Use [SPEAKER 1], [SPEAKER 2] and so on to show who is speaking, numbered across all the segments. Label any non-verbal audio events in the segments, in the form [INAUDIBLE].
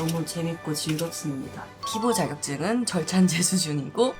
[SPEAKER 1] 너무 재밌고 즐겁습니다. 피부 자격증은 절찬제 수준이고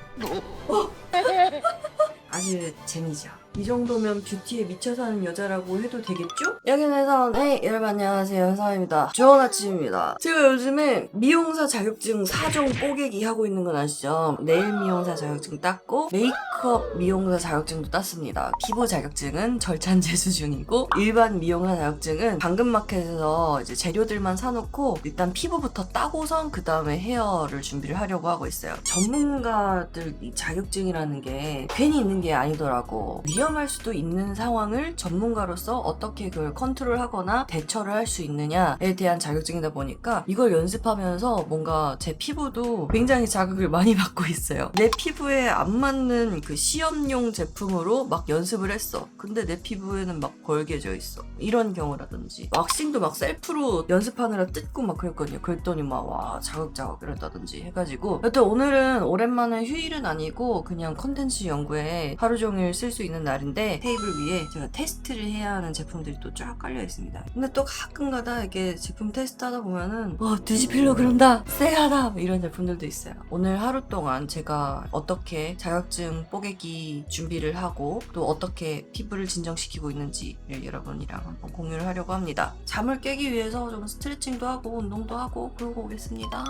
[SPEAKER 1] 아주 재미죠. 이 정도면 뷰티에 미쳐 사는 여자라고 해도 되겠죠? 여기는 회사원의 여러분 안녕하세요 회사원입니다. 좋은 아침입니다. 제가 요즘에 미용사 자격증 4종 뽀개기 하고 있는 건 아시죠? 네일 미용사 자격증 땄고 메이크업 미용사 자격증도 땄습니다. 피부 자격증은 절찬제 [LAUGHS] 수준이고 일반 미용사 자격증은 당근마켓에서 이제 재료들만 사놓고 일단 피부부터 따고선 그 다음에 헤어를 준비를 하려고 하고 있어요. 전문가들 이 자격증이라는 게 괜히 있는 게 아니더라고. 위험할 수도 있는 상황을 전문가로서 어떻게 그걸 컨트롤하거나 대처를 할 수 있느냐에 대한 자격증이다 보니까 이걸 연습하면서 뭔가 제 피부도 굉장히 자극을 [LAUGHS] 많이 받고 있어요. 내 피부에 안 맞는 그 시험용 제품으로 막 연습을 했어. 근데 내 피부에는 막 벌게져 있어. 이런 경우라든지 왁싱도 막 셀프로 연습하느라 뜯고 막 그랬거든요. 그랬더니 막 와 자극자극 이랬다든지 해가지고 여튼 오늘은 오랜만에 휴일은 아니고 그냥 컨텐츠 연구에 하루 종일 쓸 수 있는 날 인데 테이블 위에 제가 테스트를 해야 하는 제품들이 또 쫙 깔려 있습니다. 근데 또 가끔가다 이게 제품 테스트 하다 보면은 와 뒤집힐려 그런다 쎄하다 뭐 이런 제품들도 있어요. 오늘 하루 동안 제가 어떻게 자격증 뽀개기 준비를 하고 또 어떻게 피부를 진정시키고 있는지를 여러분이랑 한번 공유를 하려고 합니다. 잠을 깨기 위해서 좀 스트레칭도 하고 운동도 하고 그러고 오겠습니다.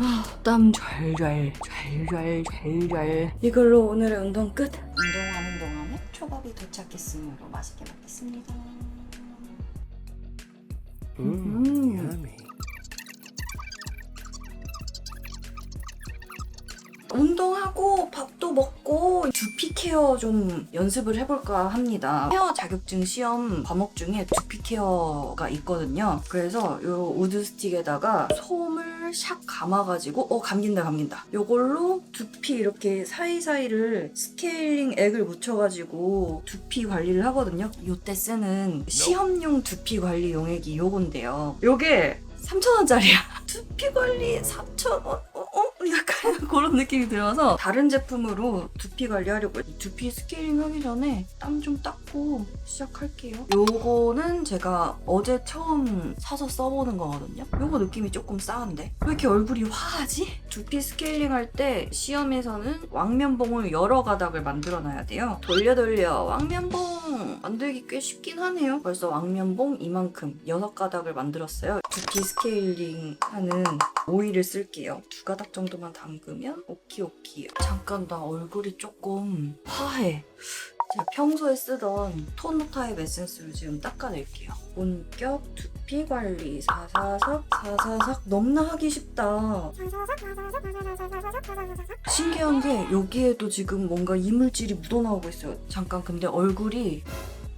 [SPEAKER 1] 아, 땀 잘잘 잘잘 잘잘 이걸로 오늘의 운동 끝 운동하는 동안에 초밥이 도착했으므로 맛있게 먹겠습니다 음.
[SPEAKER 2] yummy.
[SPEAKER 1] 운동하고 밥도 먹고 두피 케어 좀 연습을 해볼까 합니다. 헤어 자격증 시험 과목 중에 두피 케어가 있거든요. 그래서 요 우드 스틱에다가 솜 을 샥 감아가지고 어 감긴다 감긴다. 요걸로 두피 이렇게 사이사이를 스케일링 액을 묻혀가지고 두피 관리를 하거든요. 요때 쓰는 시험용 두피 관리 용액이 요건데요. 요게 3,000원짜리야. [LAUGHS] 두피 관리 3,000원? 약간 [LAUGHS] 그런 느낌이 들어서 다른 제품으로 두피 관리하려고 이 두피 스케일링 하기 전에 땀 좀 닦고 시작할게요. 요거는 제가 어제 처음 사서 써보는 거거든요. 요거 느낌이 조금 싸한데? 왜 이렇게 얼굴이 화하지? 두피 스케일링 할 때 시험에서는 왕면봉을 여러 가닥을 만들어 놔야 돼요. 돌려 돌려 왕면봉 만들기 꽤 쉽긴 하네요. 벌써 왕면봉 이만큼 여섯 가닥을 만들었어요. 두피 스케일링 하는 오일을 쓸게요. 두 가닥 정도만 담그면 오키오키. 잠깐 나 얼굴이 조금 화해. 제가 평소에 쓰던 토너 타입 에센스를 지금 닦아낼게요. 본격 두피 관리 사사삭 사사삭 너무나 하기 쉽다. 신기한 게 여기에도 지금 뭔가 이물질이 묻어나오고 있어요. 잠깐 근데 얼굴이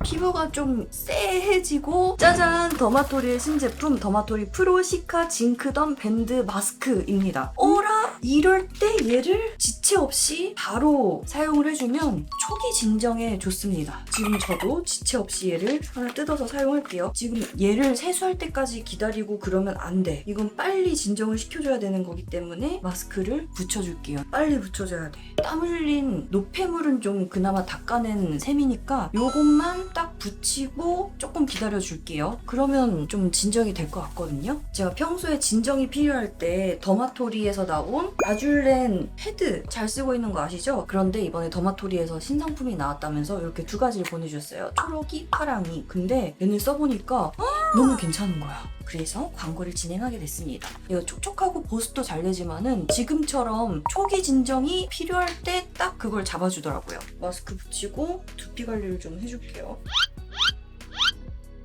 [SPEAKER 1] 피부가 좀 쎄해지고 짜잔 더마토리의 신제품 더마토리 프로 시카 징크덤 밴드 마스크입니다. 어라? 이럴 때 얘를 지 체 없이 바로 사용을 해주면 초기 진정에 좋습니다. 지금 저도 지체 없이 얘를 하나 뜯어서 사용할게요. 지금 얘를 세수할 때까지 기다리고 그러면 안 돼. 이건 빨리 진정을 시켜줘야 되는 거기 때문에 마스크를 붙여줄게요. 빨리 붙여줘야 돼. 땀 흘린 노폐물은 좀 그나마 닦아낸 셈이니까 요것만 딱 붙이고 조금 기다려줄게요. 그러면 좀 진정이 될 것 같거든요. 제가 평소에 진정이 필요할 때 더마토리에서 나온 아줄렌 패드 잘 쓰고 있는 거 아시죠? 그런데 이번에 더마토리에서 신상품이 나왔다면서 이렇게 두 가지를 보내주셨어요. 초록이, 파랑이. 근데 얘는 써보니까 너무 괜찮은 거야. 그래서 광고를 진행하게 됐습니다. 이거 촉촉하고 보습도 잘 되지만은 지금처럼 초기 진정이 필요할 때 딱 그걸 잡아주더라고요. 마스크 붙이고 두피 관리를 좀 해줄게요.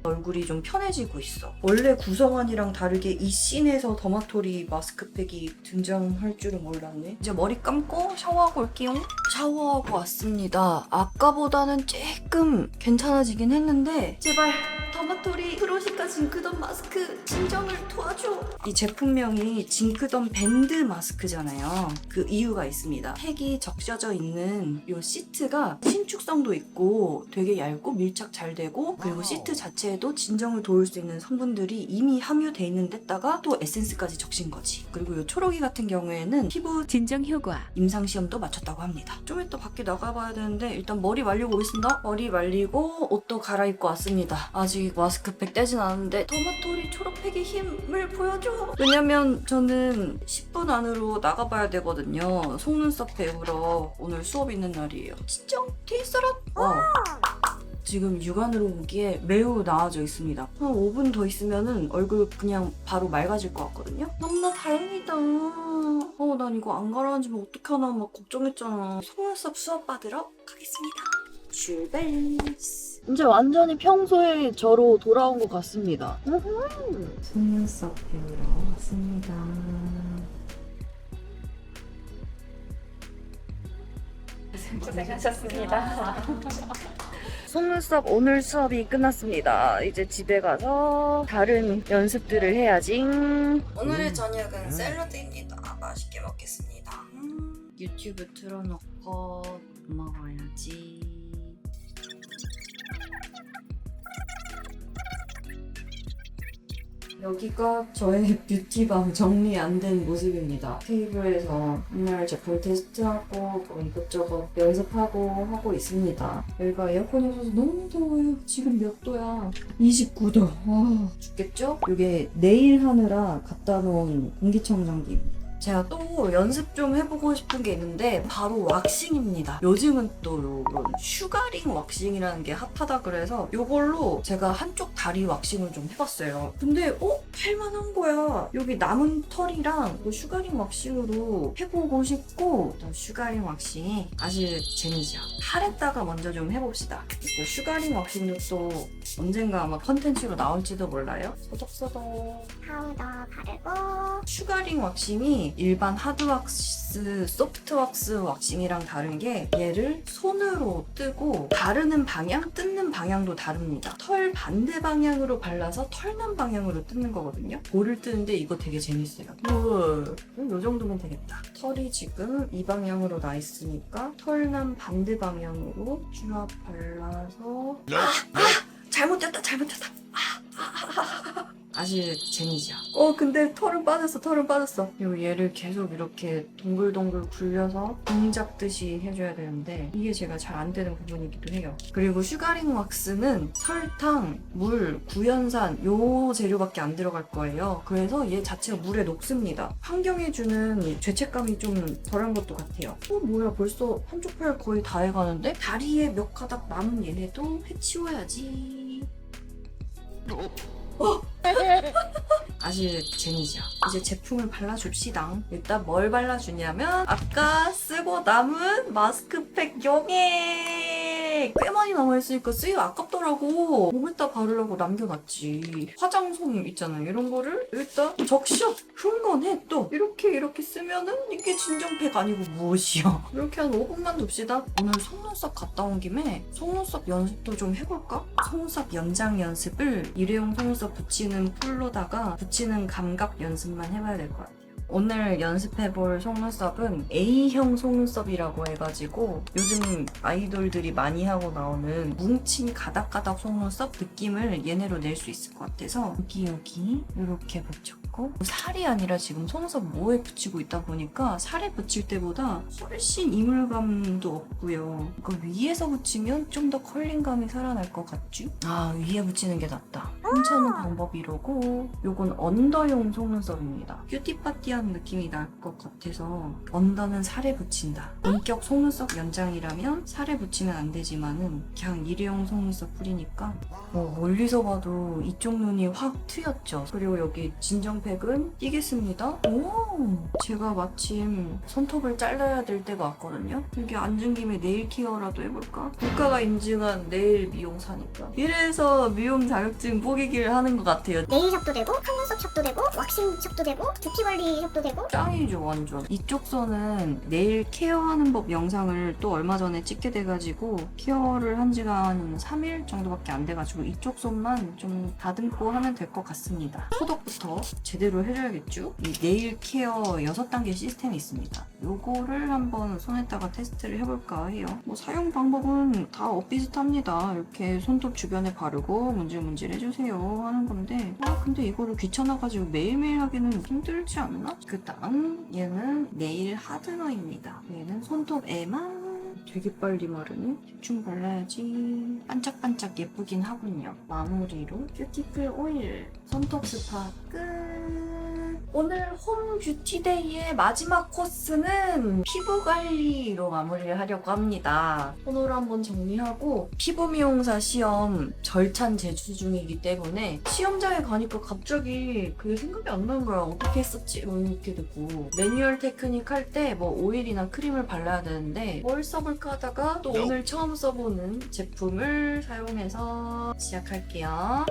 [SPEAKER 1] 얼굴이 좀 편해지고 있어. 원래 구성원이랑 다르게 이 씬에서 더마토리 마스크팩이 등장할 줄은 몰랐네. 이제 머리 감고 샤워하고 올게요. 샤워하고 왔습니다. 아까보다는 조금 괜찮아지긴 했는데 제발 더마 토리 프로시카 징크덤 마스크 진정을 도와줘. 이 제품명이 징크덤 밴드 마스크잖아요. 그 이유가 있습니다. 색이 적셔져 있는 이 시트가 신축성도 있고 되게 얇고 밀착 잘 되고 그리고 시트 자체에 자체에도 진정을 도울 수 있는 성분들이 이미 함유돼 있는 데다가 또 에센스까지 적신 거지. 그리고 이 초록이 같은 경우에는 피부
[SPEAKER 2] 진정 효과.
[SPEAKER 1] 임상 시험도 마쳤다고 합니다. 좀 이따 밖에 나가봐야 되는데 일단 머리 말리고 오겠습니다. 머리 말리고 옷도 갈아입고 왔습니다. 아직 마스크팩 떼진 않았는데 토마토리 초록팩의 힘을 보여줘. 왜냐면 저는 10분 안으로 나가봐야 되거든요. 속눈썹 배우러 오늘 수업 있는 날이에요. 진정 테이스라. 어. 지금 육안으로 보기에 매우 나아져 있습니다. 한 5분 더 있으면은 얼굴 그냥 바로 맑아질 것 같거든요. 너무나 다행이다. 어, 난 이거 안 가라앉으면 어떡하나 막 걱정했잖아. 속눈썹 수업 받으러 가겠습니다. 출발. 이제 완전히 평소의 저로 돌아온 것 같습니다. 속눈썹 배우러 왔습니다.
[SPEAKER 2] 고생하셨습니다. [LAUGHS]
[SPEAKER 1] 속눈썹 오늘 수업이 끝났습니다. 이제 집에 가서 다른 연습들을 해야지. 오늘의 저녁은 샐러드입니다. 맛있게 먹겠습니다. 음, 유튜브 틀어놓고 여기가 저의 [LAUGHS] 뷰티방 정리 안 된 모습입니다. 테이블에서 맨날 제품 테스트하고 뭐 이것저것 연습하고 하고 있습니다. 여기가 에어컨이 없어서 너무 더워요. 지금 몇 도야? 29도. 아, 죽겠죠? 이게 내일 하느라 갖다 놓은 공기청정기입니다. 제가 또 연습 좀 해보고 싶은 게 있는데 바로 왁싱입니다. 요즘은 또 이런 슈가링 왁싱이라는 게 핫하다 그래서 이걸로 제가 한쪽 다리 왁싱을 좀 해봤어요. 근데 어? 할만한 거야. 여기 남은 털이랑 그 슈가링 왁싱으로 해보고 싶고 또 슈가링 왁싱이 아주 재미죠. 팔에다가 먼저 좀 해봅시다. 그 슈가링 왁싱도 또 언젠가 아마 컨텐츠로 나올지도 몰라요. 소독소독.
[SPEAKER 3] 파우더 바르고
[SPEAKER 1] 슈가링 왁싱이 일반 하드왁스, 소프트왁스 왁싱이랑 다른 게 얘를 손으로 뜨고 바르는 방향, 뜯는 방향도 다릅니다. 털 반대 방향으로 발라서 털난 방향으로 뜯는 거거든요. 볼을 뜨는데 이거 되게 재밌어요. 우, 이 정도면 되겠다. 털이 지금 이 방향으로 나 있으니까 털난 반대 방향으로 쭉 발라서 아, 아, 잘못됐다, 잘못됐다. 아 주 재미죠. 어, 근데 털은 빠졌어, 털은 빠졌어. 그리고 얘를 계속 이렇게 동글동글 굴려서 공 잡듯이 해줘야 되는데 이게 제가 잘 안 되는 부분이기도 해요. 그리고 슈가링 왁스는 설탕, 물, 구연산 요 재료밖에 안 들어갈 거예요. 그래서 얘 자체가 물에 녹습니다. 환경에 주는 죄책감이 좀 덜한 것도 같아요. 어, 뭐야, 벌써 한쪽 팔 거의 다 해가는데? 다리에 몇 가닥 남은 얘네도 해치워야지. [LAUGHS] 아주 재미죠. 이제 제품을 발라줍시다. 일단 뭘 발라주냐면 아까 쓰고 남은 마스크팩 용 액꽤 많이 남아있으니까 쓰기 아깝더라고. 몸에다 바르려고 남겨놨지. 화장솜 있잖아요. 이런 거를 일단 적셔 흥건해 또 이렇게 이렇게 쓰면은 이게 진정팩 아니고 무엇이야. [LAUGHS] 이렇게 한 5분만 둡시다. 오늘 속눈썹 갔다 온 김에 속눈썹 연습도 좀 해볼까? 속눈썹 연장 연습을 일회용 속눈썹 붙이는 풀로다가 붙이는 감각 연습만 해봐야 될것 같아요. 오늘 연습해볼 속눈썹은 A형 속눈썹이라고 해가지고 요즘 아이돌들이 많이 하고 나오는 뭉친 가닥가닥 속눈썹 느낌을 얘네로 낼 수 있을 것 같아서 여기 여기 이렇게 붙 였고 살이 아니라 지금 속눈썹 모에 붙이고 있다 보니까 살에 붙일 때보다 훨씬 이물감도 없고요. 이거 위에서 붙이면 좀 더 컬링감이 살아날 것 같죠? 아 위에 붙이는 게 낫다. 괜찮은 방법이 이러고 요건 언더용 속눈썹입니다. 큐티파티한 느낌이 날 것 같아서 언더는 살에 붙인다. 본격 속눈썹 연장이라면 살에 붙이면 안 되지만은 그냥 일회용 속눈썹 뿌리니까 어, 멀리서 봐도 이쪽 눈이 확 트였죠. 그리고 여기 진정 팩은 띄겠습니다. 오, 제가 마침 손톱을 잘라야 될 때가 왔거든요. 여기 앉은 김에 네일 케어라도 해볼까? 국가가 인증한 네일 미용사니까. 이래서 미용 자격증 뽀기기를 하는 것 같아요.
[SPEAKER 3] 네일샵도 되고 속눈썹 샵도 되고 왁싱 샵도 되고 뷰티 관리 샵도 되고
[SPEAKER 1] 짱이죠 완전 이쪽 선은 네일 케어하는 법 영상을 또 얼마 전에 찍게 돼가지고 케어를 한 지가 한 3일 정도밖에 안 돼가지고 이쪽 손만 좀 다듬고 하면 될 것 같습니다 소독부터 제 대로 해줘야겠죠 이 네일 케어 6단계 시스템이 있습니다 요거를 한번 손에다가 테스트를 해볼까 해요. 뭐 사용 방법은 다 엇비슷합니다. 이렇게 손톱 주변에 바르고 문질문질 해주세요 하는 건데 아 근데 이거를 귀찮아가지고 매일매일 하기는 힘들지 않나? 그 다음 얘는 네일 하드너입니다. 얘는 손톱에만 되게 빨리 마르네. 대충 발라야지. 반짝반짝 예쁘긴 하군요. 마무리로 큐티클 오일 손톱 스파 끝. 오늘 홈 뷰티데이의 마지막 코스는 피부 관리로 마무리를 하려고 합니다. 오늘 한번 정리하고 피부 미용사 시험 절찬 제출 중이기 때문에 시험장에 가니까 갑자기 그게 생각이 안 나는 거야. 어떻게 했었지? 뭐 이렇게 되고 매뉴얼 테크닉 할 때 뭐 오일이나 크림을 발라야 되는데 뭘 써볼까 하다가 또 오늘 처음 써보는 제품을 사용해서 시작할게요.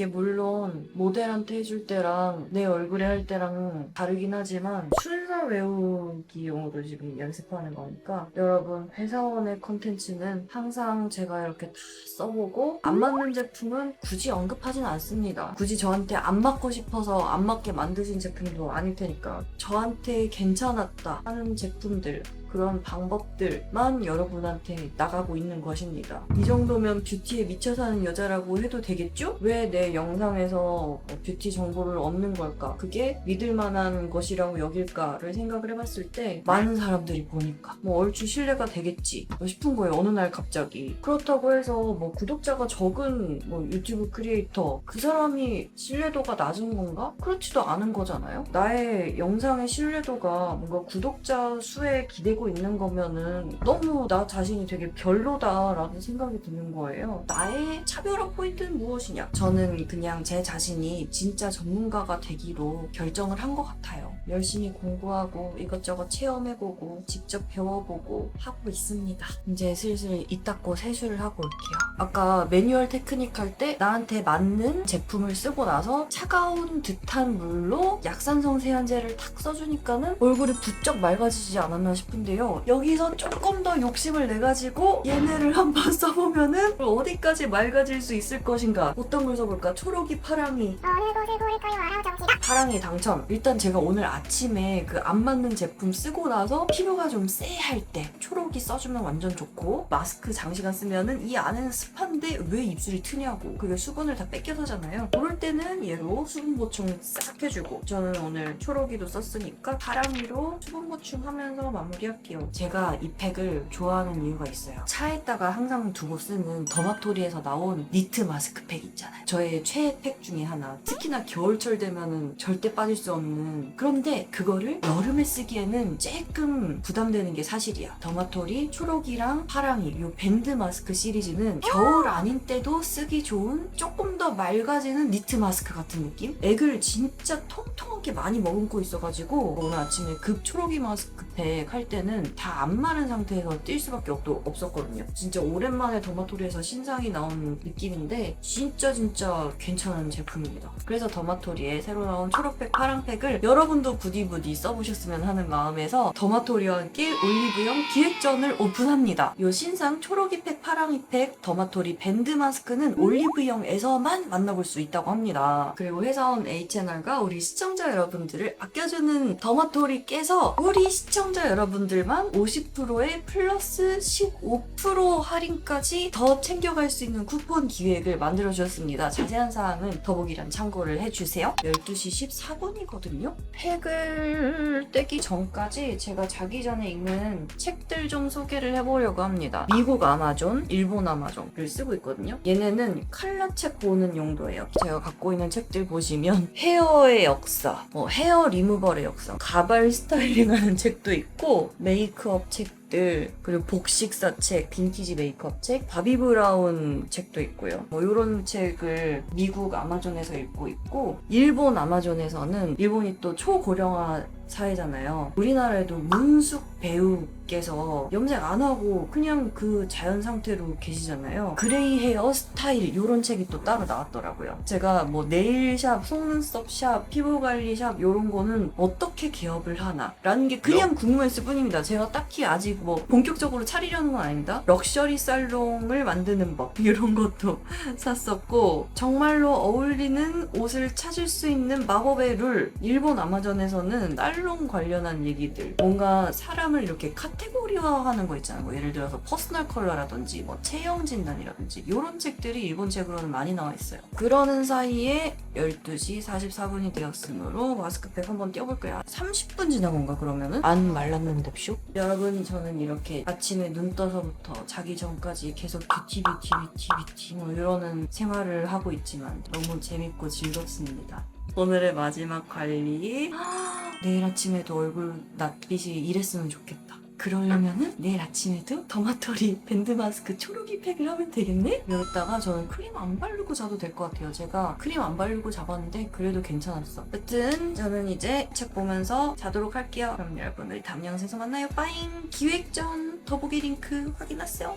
[SPEAKER 1] 이게 물론 모델한테 해줄 때랑 내 얼굴에 할 때랑 다르긴 하지만 순서 외우기 용으로 지금 연습하는 거니까 여러분 회사원의 컨텐츠는 항상 제가 이렇게 다 써보고 안 맞는 제품은 굳이 언급하진 않습니다. 굳이 저한테 안 맞고 싶어서 안 맞게 만드신 제품도 아닐 테니까 저한테 괜찮았다 하는 제품들 그런 방법들만 여러분한테 나가고 있는 것입니다. 이 정도면 뷰티에 미쳐 사는 여자라고 해도 되겠죠? 왜 내 영상에서 뷰티 정보를 얻는 걸까? 그게 믿을 만한 것이라고 여길까 를 생각을 해봤을 때 많은 사람들이 보니까 뭐 얼추 신뢰가 되겠지 싶은 거예요. 어느 날 갑자기. 그렇다고 해서 뭐 구독자가 적은 뭐 유튜브 크리에이터 그 사람이 신뢰도가 낮은 건가? 그렇지도 않은 거잖아요. 나의 영상의 신뢰도가 뭔가 구독자 수에 기대고 있는 거면은 너무 나 자신이 되게 별로다라는 생각이 드는 거예요. 나의 차별화 포인트는 무엇이냐? 저는 그냥 제 자신이 진짜 전문가가 되기로 결정을 한 것 같아요. 열심히 공부하고 이것저것 체험해보고 직접 배워보고 하고 있습니다. 이제 슬슬 이 닦고 세수를 하고 올게요. 아까 매뉴얼 테크닉 할 때 나한테 맞는 제품을 쓰고 나서 차가운 듯한 물로 약산성 세안제를 탁 써주니까는 얼굴이 부쩍 맑아지지 않았나 싶은데요. 여기서 조금 더 욕심을 내가지고 얘네를 한번 [LAUGHS] 써보면은 어디까지 맑아질 수 있을 것인가? 어떤 걸 써볼까? 초록이 파랑이?
[SPEAKER 3] 알아보자.
[SPEAKER 1] 파랑이 당첨. 일단 제가 오늘 아침에 그 안 맞는 제품 쓰고 나서 피부가 좀 쎄할 때 초록이 써주면 완전 좋고 마스크 장시간 쓰면은 이 안에는 습한데 왜 입술이 트냐고 그게 수분을 다 뺏겨서잖아요. 그럴 때는 얘로 수분 보충 싹 해주고 저는 오늘 초록이도 썼으니까 파랑이로 수분 보충하면서 마무리할게요. 제가 이 팩을 좋아하는 이유가 있어요. 차에다가 항상 두고 쓰는 더마토리에서 나온 니트 마스크팩 있잖아요. 저의 최애 팩 중에 하나. 특히나 겨울철 되면은 절대 빠질 수 없는. 그런 데 그거를 여름에 쓰기에는 조금 부담되는 게 사실이야. 더마토리, 초록이랑 파랑이 요 밴드 마스크 시리즈는 겨울 아닌 때도 쓰기 좋은 조금 더 맑아지는 니트 마스크 같은 느낌? 액을 진짜 통통하게 많이 머금고 있어가지고 오늘 아침에 급 초록이 마스크 팩할 때는 다 안 마른 상태에서 뛸 수밖에 없, 없었거든요. 진짜 오랜만에 더마토리에서 신상이 나온 느낌인데 진짜 진짜 괜찮은 제품입니다. 그래서 더마토리에 새로 나온 초록팩, 파랑팩을 여러분도 부디부디 써보셨으면 하는 마음에서 더마토리와 함께 올리브영 기획전을 오픈합니다. 이 신상 초록이팩, 파랑이팩, 더마토리 밴드 마스크는 올리브영에서만 만나볼 수 있다고 합니다. 그리고 회사원 H채널과 우리 시청자 여러분들을 아껴주는 더마토리께서 우리 시청 자 여러분들만 50%의 플러스 15% 할인까지 더 챙겨갈 수 있는 쿠폰 기획을 만들어주셨습니다. 자세한 사항은 더보기란 참고를 해주세요. 12시 14분이거든요. 팩을 떼기 전까지 제가 자기 전에 읽는 책들 좀 소개를 해보려고 합니다. 미국 아마존, 일본 아마존을 쓰고 있거든요. 얘네는 칼라책 보는 용도예요. 제가 갖고 있는 책들 보시면 [LAUGHS] 헤어의 역사, 뭐 헤어 리무벌의 역사, 가발 스타일링하는 책도 있고 메이크업 책들 그리고 복식사 책, 빈티지 메이크업 책, 바비 브라운 책도 있고요. 뭐 이런 책을 미국 아마존에서 읽고 있고 일본 아마존에서는 일본이 또 초고령화 사회잖아요. 우리나라에도 문숙 배우께서 염색 안 하고 그냥 그 자연 상태로 계시잖아요. 그레이 헤어 스타일 이런 책이 또 따로 나왔더라고요. 제가 뭐 네일샵, 속눈썹 샵, 피부관리 샵 이런 거는 어떻게 개업을 하나 라는 게 그냥 궁금했을 뿐입니다. 제가 딱히 아직 뭐 본격적으로 차리려는 건 아닙니다. 럭셔리 살롱을 만드는 법 [LAUGHS] 이런 것도 샀었고 정말로 어울리는 옷을 찾을 수 있는 마법의 룰 일본 아마존에서는 딸 살롱 관련한 얘기들 뭔가 사람 을 이렇게 카테고리화하는 거 있잖아요. 뭐 예를 들어서 퍼스널 컬러라든지 뭐 체형 진단이라든지 이런 책들이 일본 책으로는 많이 나와 있어요. 그러는 사이에 12시 44분이 되었으므로 마스크팩 한번 띄워볼까요? 30분 지난 건가 그러면은? 안 말랐는데 쇼? 여러분 저는 이렇게 아침에 눈 떠서부터 자기 전까지 계속 뷰티 뷰티 뷰티 뷰티 뭐 이러는 생활을 하고 있지만 너무 재밌고 즐겁습니다. 오늘의 마지막 관리 내일 아침에도 얼굴 낯빛이 이랬으면 좋겠다. 그러려면은 내일 아침에도 더마토리 밴드 마스크 초록이 팩을 하면 되겠네? 이러다가 저는 크림 안 바르고 자도 될 것 같아요. 제가 크림 안 바르고 잡았는데 그래도 괜찮았어. 여튼 저는 이제 책 보면서 자도록 할게요. 그럼 여러분 우리 다음 영상에서 만나요. 빠잉! 기획전 더보기 링크 확인하세요.